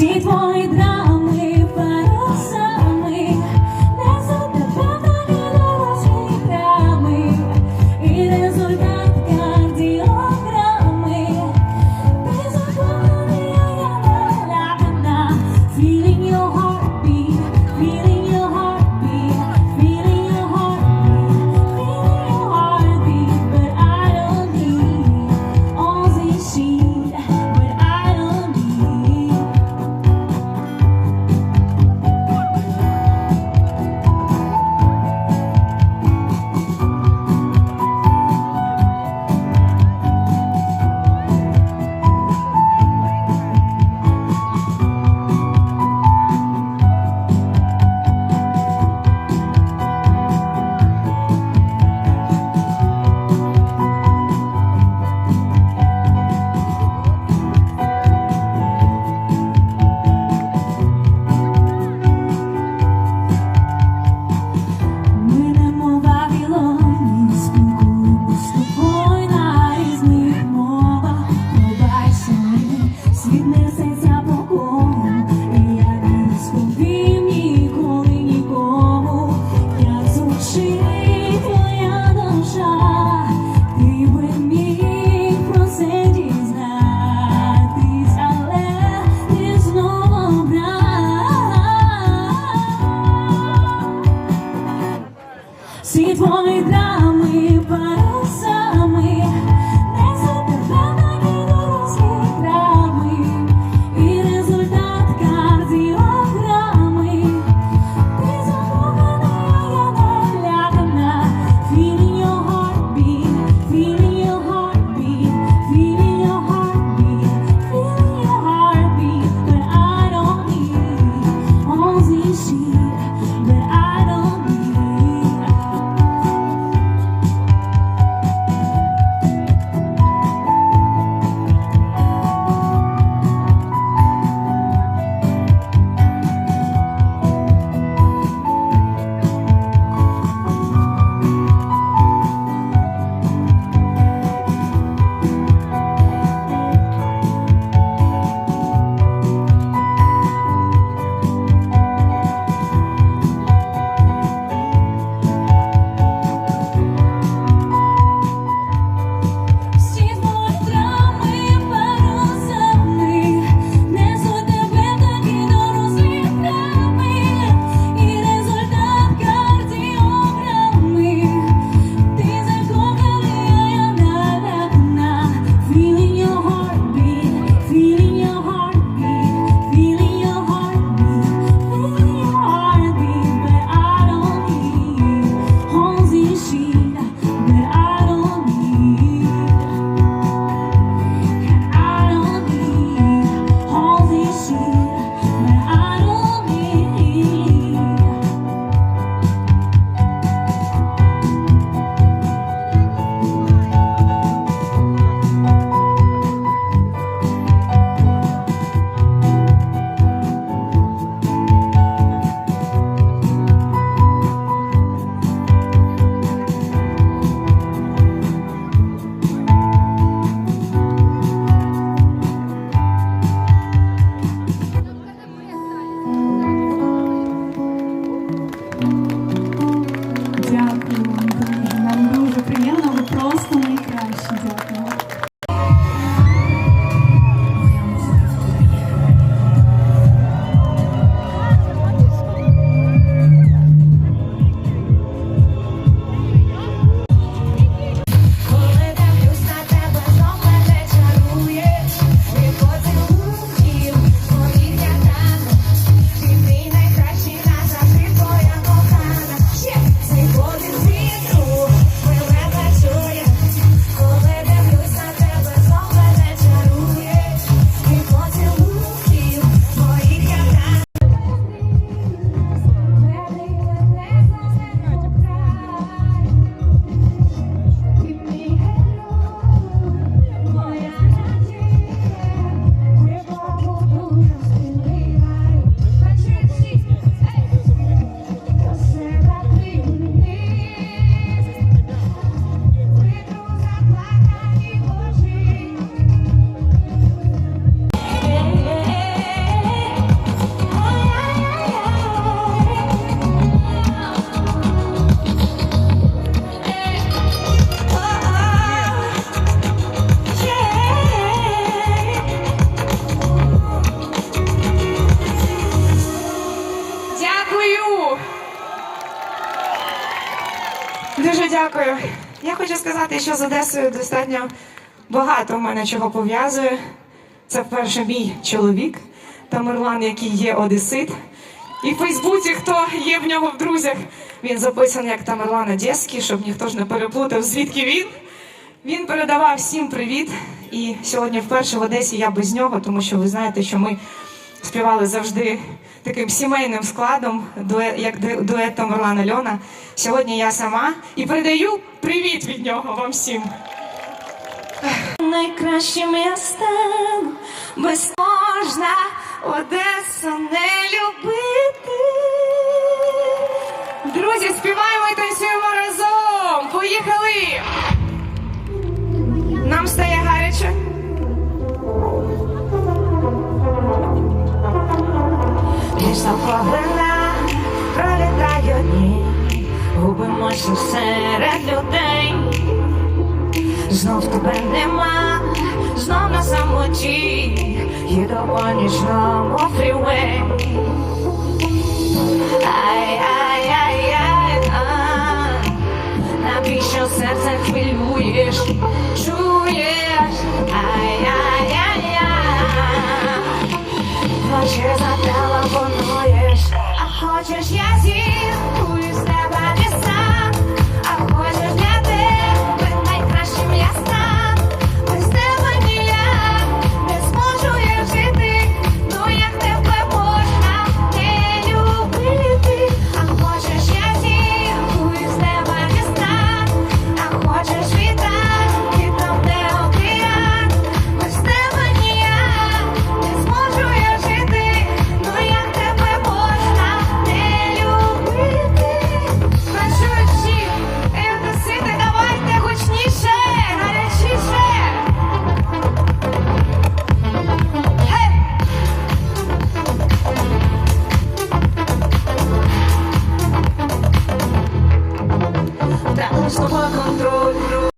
всі твої драми Всі твої драми сказати, що з Одесою достатньо багато в мене чого пов'язує. Це вперше мій чоловік Тамерлан, який є одесит. І в Фейсбуці, хто є в нього в друзях, він записаний як Тамерлан Одеський, щоб ніхто ж не переплутав, звідки він. Він передавав всім привіт. І сьогодні вперше в Одесі я без нього, тому що ви знаєте, що ми співали завжди таким сімейним складом, як ду- дует Тамерлан Альона. Сьогодні я сама і передаю привіт від нього вам всім. Найкращим я стану, без можна Одесу не любити. Друзі, співаємо Ліса повина, пролітають дні, губимося серед людей. Знов тебе нема, знов на самоті, їду по нічному фрівей.